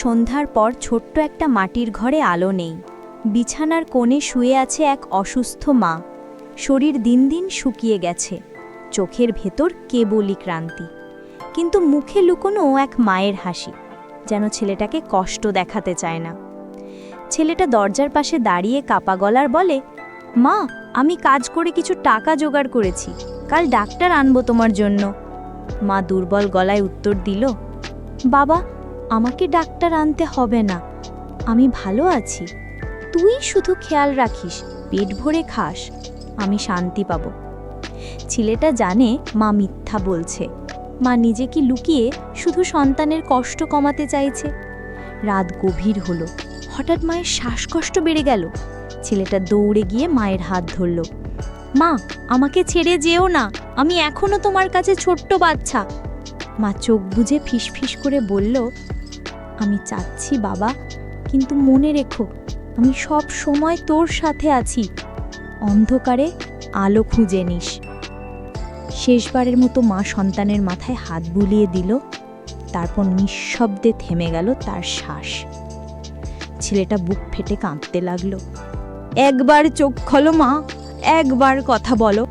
সন্ধ্যার পর ছোট্ট একটা মাটির ঘরে আলো নেই। বিছানার কোণে শুয়ে আছে এক অসুস্থ মা। শরীর দিন দিন শুকিয়ে গেছে। চোখের ভেতর কেবলই ক্রান্তি কিন্তু মুখে লুকোনো এক মায়ের হাসি, যেন ছেলেটাকে কষ্ট দেখাতে চায় না। ছেলেটা দরজার পাশে দাঁড়িয়ে কাপা গলার বলে, মা, আমি কাজ করে কিছু টাকা জোগাড় করেছি। কাল ডাক্তার আনব তোমার জন্য। মা দুর্বল গলায় উত্তর দিল, বাবা আমাকে ডাক্তার আনতে হবে না। আমি ভালো আছি। তুই শুধু খেয়াল রাখিস, পেট ভরে খাস, আমি শান্তি পাব। ছেলেটা জানে মা মিথ্যা বলছে। মা নিজেকে লুকিয়ে শুধু সন্তানের কষ্ট কমাতে চাইছে। রাত গভীর হলো। হঠাৎ মায়ের শ্বাসকষ্ট বেড়ে গেল। ছেলেটা দৌড়ে গিয়ে মায়ের হাত ধরল। মা, আমাকে ছেড়ে যেও না। আমি এখনও তোমার কাছে ছোট্ট বাচ্চা। মা চোখ বুজে ফিসফিস করে বলল আমি চাচ্ছি বাবা, কিন্তু মনে রেখো, আমি সব সময় তোর সাথে আছি। অন্ধকারে আলো খুঁজে নিস। শেষবারের মতো মা সন্তানের মাথায় হাত বুলিয়ে দিল, তারপর নিঃশব্দে থেমে গেল তার শ্বাস। ছেলেটা বুক ফেটে কাঁদতে লাগল। একবার চোখ খলো মা, একবার কথা বলো।